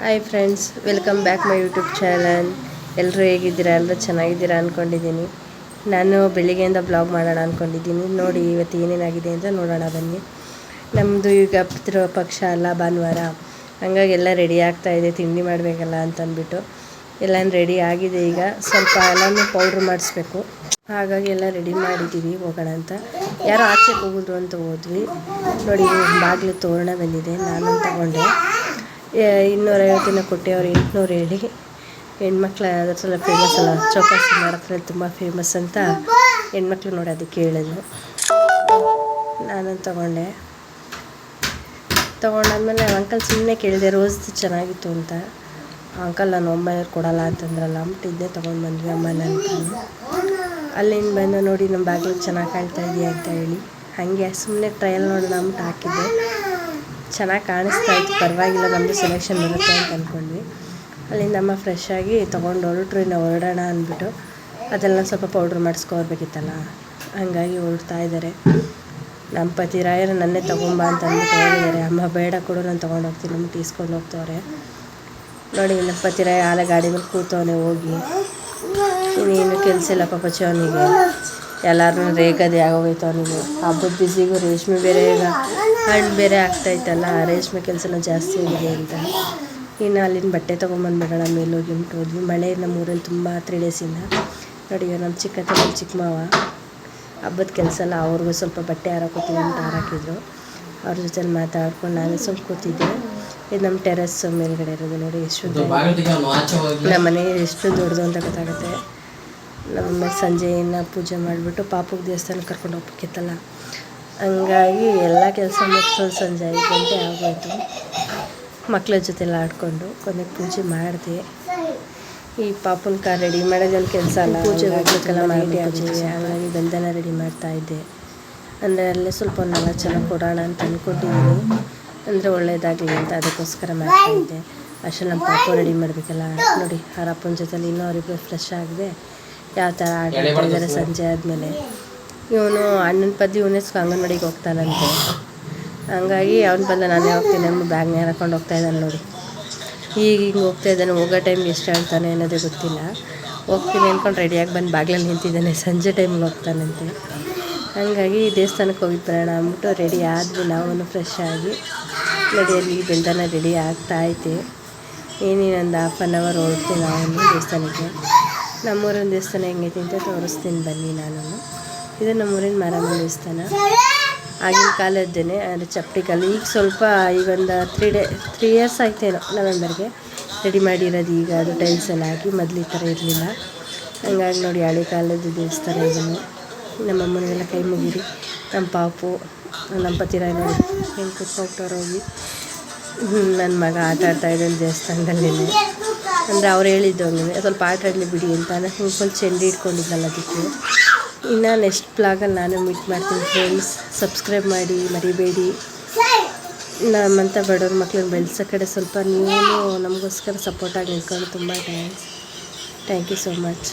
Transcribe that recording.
Hi friends welcome back my YouTube channel ಎಲ್ಲರೂ ಹೇಗಿದ್ದೀರಾ? ಎಲ್ಲರೂ ಚೆನ್ನಾಗಿದ್ದೀರಾ ಅಂದ್ಕೊಂಡಿದ್ದೀನಿ ನಾನು ಬೆಳಿಗ್ಗೆಯಿಂದ ಬ್ಲಾಗ್ ಮಾಡೋಣ ಅಂದ್ಕೊಂಡಿದ್ದೀನಿ ನೋಡಿ ಇವತ್ತು ಏನೇನಾಗಿದೆ ಅಂತ ನೋಡೋಣ ಬನ್ನಿ. ನಮ್ಮದು ಈಗ ಪಿತೃ ಪಕ್ಷ ಅಲ್ಲ, ಭಾನುವಾರ. ಹಂಗಾಗಿ ಎಲ್ಲ ರೆಡಿ ಆಗ್ತಾ ಇದೆ. ತಿಂಡಿ ಮಾಡಬೇಕಲ್ಲ ಅಂತ ಅಂದ್ಬಿಟ್ಟು. ಎಲ್ಲ ರೆಡಿ ಆಗಿದೆ ಈಗ. ಸ್ವಲ್ಪ ಎಲ್ಲನೂ ಪೌಡ್ರ್ ಮಾಡಿಸ್ಬೇಕು. ಹಾಗಾಗಿ ಎಲ್ಲ ರೆಡಿ ಮಾಡಿದ್ದೀವಿ. ಹೋಗೋಣ ಅಂತ. ಯಾರೋ ಆಚೆಗೆ ಹೋಗಿದ್ರು ಅಂತ ಹೋದ್ವಿ. ನೋಡಿ, ಬಾಗಿಲು ತೋರಣ ಬಂದಿದೆ. ನಾನು ತಗೊಂಡೆ. ಇನ್ನೂರೈವತ್ತಿನ ಕೊಟ್ಟೆ ಅವ್ರು ಎಂಟುನೂರು ಹೇಳಿ. ಹೆಣ್ಮಕ್ಳು ಅದ್ರ ಸಲ ಫೇಮಸ್ ಅಲ್ಲ. ಚೌಕಾಸಿ ಮಾಡೋದ್ರಲ್ಲಿ ತುಂಬ ಫೇಮಸ್ ಅಂತ ಹೆಣ್ಮಕ್ಳು ನೋಡಿ ಅದಕ್ಕೆ ಹೇಳಿದ್ರು ನಾನು ತಗೊಂಡೆ. ತೊಗೊಂಡಾದ್ಮೇಲೆ ಅಂಕಲ್ ಸುಮ್ಮನೆ ಕೇಳಿದೆ, ರೋಸ್ ಚೆನ್ನಾಗಿತ್ತು ಅಂತ. ಅಂಕಲ್ ನಾನು ಒಂಬೈನೂರು ಕೊಡಲ್ಲ ಅಂತಂದ್ರಲ್ಲ ಅಂದ್ಬಿಟ್ಟು ತೊಗೊಂಡು ಬಂದ್ವಿ ಅಮ್ಮನ ಅಂತ. ಅಲ್ಲಿಂದ ಬಂದು ನೋಡಿ, ನಮ್ಮ ಬಾಗಿಲು ಚೆನ್ನಾಗಿ ಕಾಣ್ತಾ ಇದೆಯಾ? ಅಂತ ಹೇಳಿ. ಹಾಗೆ ಸುಮ್ಮನೆ ಟ್ರಯಲ್ ನೋಡೋಣ ಅಂದ್ಬಿಟ್ಟು ಹಾಕಿದ್ದೆ. ಚೆನ್ನಾಗಿ ಕಾಣಿಸ್ತಾ ಇತ್ತು. ಪರವಾಗಿಲ್ಲ ನಮ್ಮದು ಸೆಲೆಕ್ಷನ್ ಬರುತ್ತೆ ಅಂತ ಅಂದ್ಕೊಂಡ್ವಿ ಅಲ್ಲಿಂದ ಅಮ್ಮ ಫ್ರೆಶ್ ಆಗಿ ತೊಗೊಂಡು ಹೊರಟ್ರು, ಇನ್ನು ಹೊರಡೋಣ ಅಂದ್ಬಿಟ್ಟು. ಅದೆಲ್ಲ ಸ್ವಲ್ಪ ಪೌಡ್ರ್ ಮಾಡಿಸ್ಕೋಬೇಕಿತ್ತಲ್ಲ. ಹಂಗಾಗಿ ಹೊರಡ್ತಾ ಇದ್ದಾರೆ ನಮ್ಮ ಪತಿ ರಾಯರು ನನ್ನೇ ತೊಗೊಂಬ ಅಂತ ಅಂದ್ಬಿಟ್ಟು ಹೇಳಿದ್ದಾರೆ ಅಮ್ಮ, ಬೇಡ ಕೊಡು, ನಾನು ತೊಗೊಂಡು ಹೋಗ್ತೀನಿ. ಅಂದ್ಬಿಟ್ಟು ಇಸ್ಕೊಂಡು ಹೋಗ್ತವ್ರೆ. ನೋಡಿ ನಮ್ಮ ಪತಿ ರಾಯ ಆಲೆ ಗಾಡಿ ಮೇಲೆ ಕೂತವನೇ ಹೋಗಿ. ಇನ್ನೇನು ಕೆಲಸ ಇಲ್ಲ ಪಾಪ ಅವನಿಗೆ ಎಲ್ಲರನ್ನೂ ರೇಗದೆ ಆಗೋಗೈತೆ ಅವನಿಗೆ. ಹಬ್ಬದ ಬಿಸಿಗೂ ರೇಷ್ಮೆ ಬೇರೆ ಈಗ ಹಣ್ಣು ಬೇರೆ ಆಗ್ತೈತಲ್ಲ ರೇಷ್ಮೆ ಕೆಲಸನ ಜಾಸ್ತಿ ಇದೆ ಅಂತ. ಇನ್ನು ಅಲ್ಲಿನ ಬಟ್ಟೆ ತೊಗೊಂಬಂದ್ಬಿಡೋಣ ಮೇಲೆ ಹೋಗಿ ಅಂದ್ಬಿಟ್ಟು ಹೋದ್ವಿ ಮಳೆ ನಮ್ಮ ಊರಲ್ಲಿ ತುಂಬ ತ್ರೀ ಡೇಸಿಂದ ನೋಡಿ ನಮ್ಮ ಚಿಕ್ಕ ನಮ್ಮ ಚಿಕ್ಕ ಮಾವ ಹಬ್ಬದ ಕೆಲಸ ಎಲ್ಲ ಅವ್ರಿಗೂ ಸ್ವಲ್ಪ ಬಟ್ಟೆ ಹಾರಾಕೋತೀವಿ ಅಂತ ಹಾರಾಕಿದ್ರು. ಅವ್ರ ಜೊತೆ ಮಾತಾಡ್ಕೊಂಡು ನಾನು ಸ್ವಲ್ಪ ಕೂತಿದ್ದೆ. ಇದು ನಮ್ಮ ಟೆರೆಸ್ ಮೇಲ್ಗಡೆ ಇರೋದು ನೋಡಿ ಎಷ್ಟು ನಮ್ಮ ಮನೆ ಎಷ್ಟು ದೊಡ್ಡದು ಅಂತ ಗೊತ್ತಾಗುತ್ತೆ. ನಮ್ಮ ಸಂಜೆ ಇನ್ನು ಪೂಜೆ ಮಾಡಿಬಿಟ್ಟು ಪಾಪುಗೆ ದೇವಸ್ಥಾನಕ್ಕೆ ಕರ್ಕೊಂಡು ಹೋಗ್ಬೇಕಿತ್ತಲ್ಲ. ಹಂಗಾಗಿ ಎಲ್ಲ ಕೆಲಸ ಮುಗಿಸೋದು ಸಂಜೆ ಐದು ಗಂಟೆ ಆಗೋಯ್ತು. ಮಕ್ಕಳ ಜೊತೆಲ್ಲ ಆಡಿಕೊಂಡು ಕೊನೆಗೆ ಪೂಜೆ ಮಾಡಿದೆ. ಈ ಪಾಪುನ ಕಾರ್ ರೆಡಿ ಮಾಡೋದೊಂದು ಕೆಲಸ ಅಲ್ಲ ಪೂಜೆ ಹೋಗ್ಬೇಕಲ್ಲ ಮಾಡಿ ಹಾಗಾಗಿ ಬಂಧನ ರೆಡಿ ಮಾಡ್ತಾ ಇದ್ದೆ. ಅಂದರೆ ಅಲ್ಲೇ ಸ್ವಲ್ಪ ನಾಲ್ಕು ಜನ ಕೊಡೋಣ ಅಂತ ಅಂದ್ಕೊಂಡಿದ್ದೀನಿ ಅಂದರೆ ಒಳ್ಳೇದಾಗಲಿ ಅಂತ ಅದಕ್ಕೋಸ್ಕರ ಮಾಡ್ತಾ ಇದ್ದೆ. ಅಷ್ಟೇ ನಮ್ಮ ಪಾಪು ರೆಡಿ ಮಾಡಬೇಕಲ್ಲ. ನೋಡಿ ಹರಪ್ಪನ ಜೊತೆಲಿ ಇನ್ನೂ ಅವರಿಬ್ಬರು ಫ್ರೆಶ್ ಆಗಿದೆ. ಯಾವ ಥರ ಆಟ ಆಡ್ತಾಯಿದ್ದಾರೆ ಸಂಜೆ ಆದಮೇಲೆ. ಇವನು ಅಣ್ಣನ ಪದ್ಯ ಇವನಿಸ್ಕೊ ಅಂಗನವಾಡಿಗೆ ಹೋಗ್ತಾನಂತೆ. ಹಂಗಾಗಿ ಅವ್ನ ಬಂದ ನಾನೇ ಹೋಗ್ತೀನಿ ನಮ್ಮ ಬ್ಯಾಗ್ನೇ ಹಾಕೊಂಡು ಹೋಗ್ತಾ ಇದ್ದಾನೆ ನೋಡಿ. ಈಗ ಹಿಂಗೆ ಹೋಗ್ತಾ ಇದ್ದಾನೆ ಹೋಗೋ ಟೈಮ್ಗೆ ಎಷ್ಟು ಹೇಳ್ತಾನೆ ಅನ್ನೋದೇ ಗೊತ್ತಿಲ್ಲ. ಹೋಗ್ತೀನಿ ಅಂದ್ಕೊಂಡು ರೆಡಿಯಾಗಿ ಬಂದು ಬಾಗ್ಲಲ್ಲಿ ನಿಂತಿದ್ದಾನೆ ಸಂಜೆ ಟೈಮಲ್ಲಿ ಹೋಗ್ತಾನಂತೆ. ಹಂಗಾಗಿ ದೇವಸ್ಥಾನಕ್ಕೆ ಹೋಗಿ ಪ್ರಯಾಣ ಅಂದ್ಬಿಟ್ಟು ರೆಡಿ ಆದ್ವಿ ನಾವೂ ಫ್ರೆಶ್ ಆಗಿ ರೆಡಿಯಲ್ಲಿ ಬೆಳ್ದನ ರೆಡಿ ಆಗ್ತಾ ಐತೆ. ಏನೇನೊಂದು ಹಾಫ್ ಆನ್ ಅವರ್ ಹೋಗ್ತೀವಿ ನಾವು ದೇವಸ್ಥಾನಕ್ಕೆ. ನಮ್ಮೂರಿನ ದೇವಸ್ಥಾನ ಹೆಂಗೈತೆ ಅಂತ ತೋರಿಸ್ತೀನಿ ಬನ್ನಿ ನಾನು. ಇದು ನಮ್ಮೂರಿನ ಮಾರಮ್ಮ ದೇವಸ್ಥಾನ. ಆಗಿನ ಕಾಲದ್ದೇನೆ ಅಂದರೆ ಚಪ್ಪಟಿ ಕಾಲ. ಈಗ ಸ್ವಲ್ಪ, ಈಗ ಒಂದು ತ್ರೀ ಡೇ ತ್ರೀ ಇಯರ್ಸ್ ಆಯ್ತೇನೋ ನವೆಂಬರ್ಗೆ. ರೆಡಿ ಮಾಡಿರೋದು ಈಗ ಅದು ಟೈಲ್ಸ್ ಎಲ್ಲ ಹಾಕಿ ಮೊದಲು ಈ ಥರ ಇರಲಿಲ್ಲ. ಹಂಗಾಗಿ ನೋಡಿ ಹಳೆ ಕಾಲದ ದೇವಸ್ಥಾನ ಇದನ್ನು ನಮ್ಮ ಅಮ್ಮನಿಗೆಲ್ಲ ಕೈ ಮುಗಿರಿ. ನಮ್ಮ ಪಾಪು, ನಮ್ಮ ಪತಿರ ನೋಡಿ ಹೆಂಗೆ ಹೋಗಿ. ನನ್ನ ಮಗ ಆಟ ಆಡ್ತಾ ಇದ್ದಾನೆ ದೇವಸ್ಥಾನದಲ್ಲಿ ಅಂದರೆ ಅವ್ರು ಹೇಳಿದ್ದು ಹಂಗೆ ಸ್ವಲ್ಪ ಆಟ ಆಡಲಿ ಬಿಡಿ ಅಂತ ನಾನು ಫುಲ್ ಚೆಂಡಿ ಇಟ್ಕೊಂಡಿದ್ದಲ್ಲ ಅದಕ್ಕೆ. ಇನ್ನು ನೆಕ್ಸ್ಟ್ ಬ್ಲಾಗಲ್ಲಿ ನಾನು ಮೀಟ್ ಮಾಡ್ತೀನಿ ಫ್ರೆಂಡ್ಸ್ ಸಬ್ಸ್ಕ್ರೈಬ್ ಮಾಡಿ, ಮರಿಬೇಡಿ. ನಮ್ಮಂಥ ಬಡವ್ರ ಮಕ್ಳನ್ನ ಬೆಳೆಸೋ ಕಡೆ ಸ್ವಲ್ಪ ನೀವು ನಮಗೋಸ್ಕರ ಸಪೋರ್ಟಾಗಿ ನಿಂತ್ಕೊಂಡು ತುಂಬ thanks thank you so much